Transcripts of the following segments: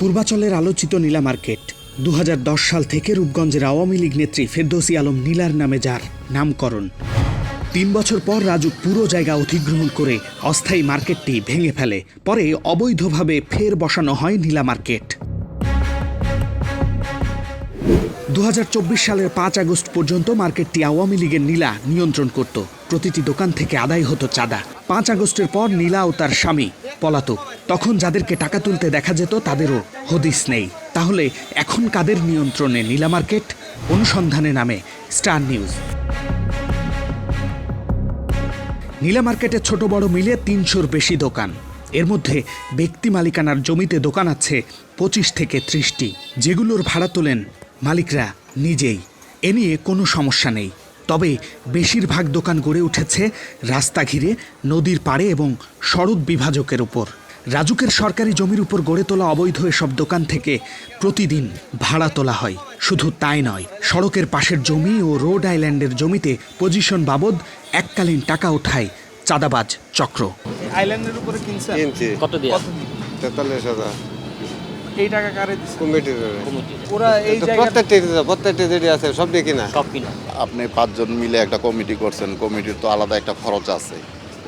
পূর্বাচলের আলোচিত নীলা মার্কেট। দু হাজার দশ সাল থেকে রূপগঞ্জের আওয়ামী লীগ নেত্রী ফেরদৌসি আলম নীলার নামে যার নামকরণ। তিন বছর পর রাজু পুরো জায়গা অধিগ্রহণ করে অস্থায়ী মার্কেটটি ভেঙে ফেলে। পরে অবৈধভাবে ফের বসানো হয় নীলা মার্কেট। চব্বিশ সালের পাঁচ আগস্ট পর্যন্ত মার্কেটটি আওয়ামী লীগের নীলা নিয়ন্ত্রণ করত। প্রতিটি দোকান থেকে আদায় হতো চাঁদা। পাঁচ আগস্টের পর নীলা ও তার স্বামী, পলাতক। তখন যাদেরকে টাকা তুলতে দেখা যেত, তাদেরও হদিস নেই। তাহলে এখন কাদের নিয়ন্ত্রণে নীলা মার্কেট? অনুসন্ধানে নামে স্টার নিউজ। নীলা মার্কেটে ছোট বড় মিলে তিনশোর বেশি দোকান। এর মধ্যে ব্যক্তি মালিকানার জমিতে দোকান আছে পঁচিশ থেকে ত্রিশটি। যেগুলোর ভাড়া তোলেন মালিকরা নিজেই এ নিয়ে কোনো সমস্যা নেই। তবে বেশিরভাগ দোকান গড়ে উঠেছে রাস্তা ঘিরে নদীর পাড়ে এবং সড়ক বিভাজকের উপর। রাজুকের সরকারি জমির উপর গড়ে তোলা অবৈধ এসব দোকান থেকে প্রতিদিন ভাড়া তোলা হয়। শুধু তাই নয় সড়কের পাশের জমি ও রোড আইল্যান্ডের জমিতে পজিশন বাবদ এককালীন টাকা ওঠায় চাঁদাবাজ চক্র। আইল্যান্ডের উপরে কিনছি? কত দিয়ে কত দিয়ে? তেতাল্লিশ হাজার। এই টাকা কারে দিচ্ছে কমিটির কমিটি ওরা এই প্রত্যেকটা প্রত্যেকটা যেটি আছে সব দিয়ে কিনা? সব কিনা। আপনি পাঁচজন মিলে একটা কমিটি করছেন কমিটির তো আলাদা একটা খরচ আছে।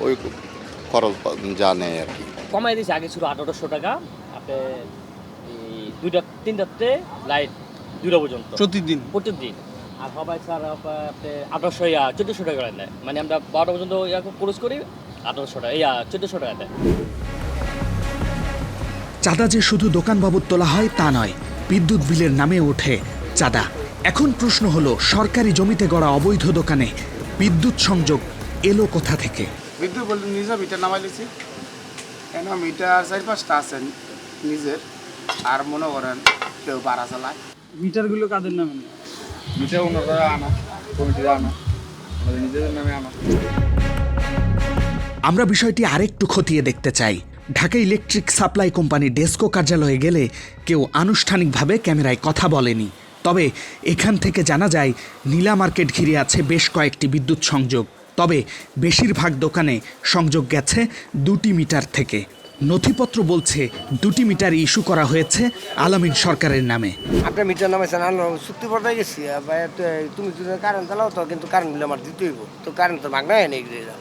ওই খরচ জানে আর কি। কমাই দিয়েছে আগে ছিল আঠারোশো টাকা আপনি এই দুইটা তিনটাতে লাইট দুইটা পর্যন্ত। প্রতিদিন? প্রতিদিন। আর সবাই স্যার আপনি আঠারোশো ইয়া চোদ্দোশো টাকা নেয় মানে আমরা বারোটা পর্যন্ত ইয়া খরচ করি আঠারোশো টাকা ইয়া চোদ্দোশো টাকা দেয়। চাঁদা যে শুধু দোকান বাবদ তোলা হয় তা নয় বিদ্যুৎ বিলের নামে ওঠে চাঁদা। এখন প্রশ্ন হলো সরকারি জমিতে গড়া অবৈধ দোকানে বিদ্যুৎ সংযোগ এলো কোথা থেকে? বিদ্যুৎ বলতে নিজে মিটার নামাই লিছি। কেন মিটার চার পাঁচটা আছে নিজের আর মনে করেন কেউ বাড়া চালায়। মিটারগুলো কাদের নামে? নেই? মিটার ওনারা আনা কমিটির আনা নিজেদের নামে আনা। আমরা বিষয়টি আরেকটু খতিয়ে দেখতে চাই। Dhaka electric supply company DESCO কার্যালয়ে গেলে কেউ আনুষ্ঠানিকভাবে ক্যামেরায় কথা বলেনি। তবে এখান থেকে জানা যায় নীলা মার্কেট ঘিরে আছে বেশ কয়েকটি বিদ্যুৎ সংযোগ। তবে বেশিরভাগ দোকানে সংযোগ গেছে দুটি মিটার থেকে। নথিপত্র বলছে দুটি মিটার ইস্যু করা হয়েছে আলামিন সরকারের নামে। আপনার মিটার নামাইছেন চুক্তি পর্দায় গেছি। তুমি যদি কারেন্ট চালাও তো কিন্তু কারেন্ট বিল আমার দিতে হইব। তো কারেন্ট তো ভাগনা হয় না এগুলো।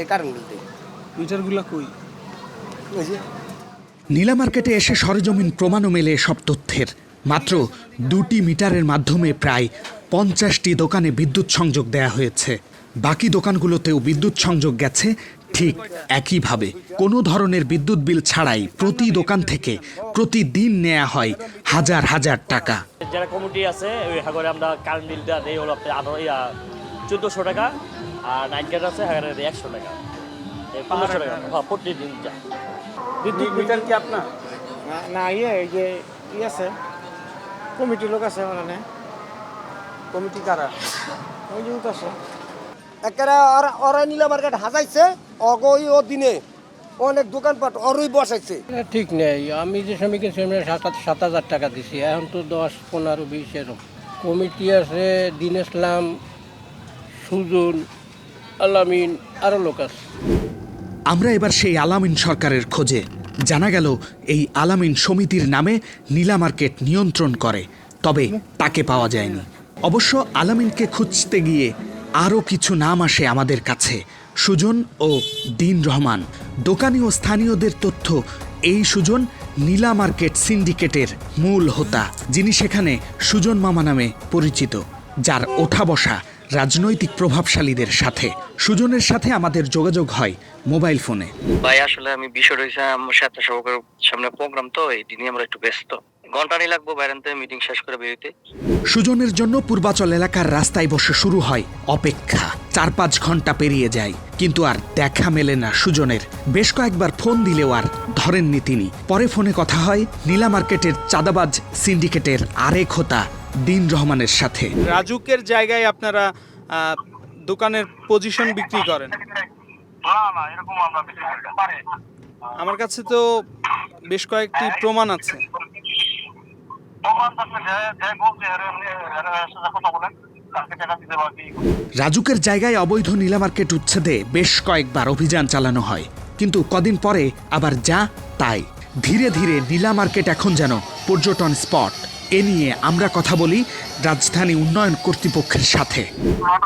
এই কারেন্ট বিল দিই। মিটারগুলো কই? নীলা মার্কেটে এসে সরজমিন প্রমাণও মেলে সব তথ্যের। মাত্র দুটি মিটারের মাধ্যমে প্রায় পঞ্চাশটি দোকানে বিদ্যুৎ সংযোগ দেয়া হয়েছে। বাকি দোকানগুলোতেও বিদ্যুৎ সংযোগ গেছে ঠিক একইভাবে। কোনো ধরনের বিদ্যুৎ বিল ছাড়াই প্রতি দোকান থেকে প্রতিদিন নেওয়া হয় হাজার হাজার টাকা। যারা কমিটি আছে, ওই হাগরে আমরা কারেন্ট বিলটা দেই হলো চোদ্দোশো টাকা, আর নাইট আছে একশো টাকা। টাকা হ্যাঁ প্রতিদিন যা। বিদ্যুৎ মিটার কি আপনার? না- ইয়ে যে ই আছে। কমিটির লোক আছে ওখানে কমিটি কারা? ওই যে আছে। একেবারে ওরা নীলা মার্কেট হাজাইছে অগই ও দিনে। অনেক দোকানপাট অরই বসাইছে। ঠিক নেই। আমি যে সময় কিনছি সাত হাজার- সাত হাজার টাকা দিছি। এখন তো দশ পনেরো বিশ এরকম। কমিটি আছে দিন ইসলাম সুজন আলামিন আরও লোক আছে। আমরা এবার সেই আলামিন সরকারের খোঁজে। জানা গেল, এই আলামিন সমিতির নামে নীলা মার্কেট নিয়ন্ত্রণ করে, তবে তাকে পাওয়া যায়নি। অবশ্য আলামিনকে খুঁজতে গিয়ে আরও কিছু নাম আসে আমাদের কাছে। সুজন ও দিন রহমান, দোকানি ও স্থানীয়দের তথ্য, এই সুজন নীলা মার্কেট সিন্ডিকেটের মূল হোতা, যিনি সেখানে সুজন মামা নামে পরিচিত, যার ওঠা বসা রাজনৈতিক প্রভাবশালীদের সাথে। সুজনের সাথে আমাদের যোগাযোগ হয় মোবাইল ফোনে। ভাই আসলে আমি বিষয় রয়েছে আমার সাথে সহকার সামনে প্রোগ্রাম তো এই দিনই আমরা একটু ব্যস্ত। ঘণ্টা নিয়ে লাগবো বাইরেন মিটিং শেষ করে বেরোতে সুজনের জন্য পূর্বাচল এলাকার রাস্তায় বসে শুরু হয় অপেক্ষা। চার পাঁচ ঘণ্টা পেরিয়ে যায় কিন্তু আর দেখা মেলে না সুজনের। বেশ কয়েকবার ফোন দিলেও আর ধরেননি তিনি। পরে ফোনে কথা হয় নীলা মার্কেটের চাঁদাবাজ সিন্ডিকেটের আরেক হোতা। দিন রহমানের সাথে। রাজুকের জায়গায় আপনারা দোকানের পজিশন বিক্রি করেন? আমার কাছে তো বেশ কয়েকটি প্রমাণ আছে। রাজুকের জায়গায় অবৈধ নীলা মার্কেট উচ্ছেদে বেশ কয়েকবার অভিযান চালানো হয়। কিন্তু কদিন পরে আবার যা তাই। ধীরে ধীরে নীলা মার্কেট এখন যেন পর্যটন স্পট। এ নিয়ে আমরা কথা বলি রাজধানী উন্নয়ন কর্তৃপক্ষের সাথে।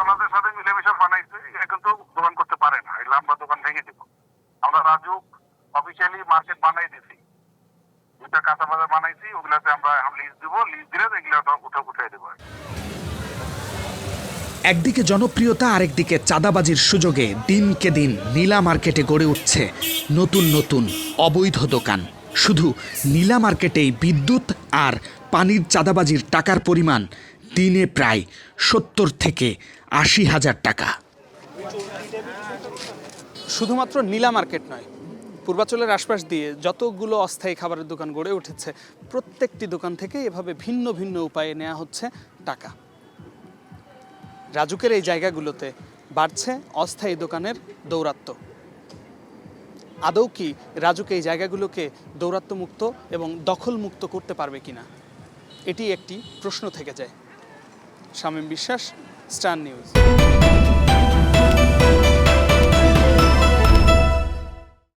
আমাদের সাথে মিলেমিশে বানাইছে এটা কিন্তু দোকান করতে পারে না। এগুলো আমরা দোকান ভেঙে দেবো। আমরা রাজু অফিসিয়ালি মার্কেট বানাই দিছি। দুইটা কাঁচা বাজার বানাইছি ওগুলাতে আমরা এখন লিজ দিব। লিজ দিলে এগুলো উঠে উঠে দেবো। একদিকে জনপ্রিয়তা আরেকদিকে চাঁদাবাজির সুযোগে দিনকে দিন নীলা মার্কেটে গড়ে উঠছে নতুন নতুন অবৈধ দোকান। শুধু নীলা মার্কেটেই বিদ্যুৎ আর পানির চাঁদাবাজির টাকার পরিমাণ দিনে প্রায় সত্তর থেকে আশি হাজার টাকা। শুধুমাত্র নীলা মার্কেট নয়, পূর্বাচলের আশপাশ দিয়ে যতগুলো অস্থায়ী খাবারের দোকান গড়ে উঠেছে, প্রত্যেকটি দোকান থেকে এভাবে ভিন্ন ভিন্ন উপায়ে নেওয়া হচ্ছে টাকা। রাজুকের এই জায়গাগুলোতে বাড়ছে অস্থায়ী দোকানের দৌরাত্ম্য। আদৌ কি রাজুকে এই জায়গাগুলোকে দৌরাত্মমুক্ত এবং দখলমুক্ত করতে পারবে কিনা? এটি একটি প্রশ্ন থেকে যায়। শামীম বিশ্বাস, স্টার নিউজ।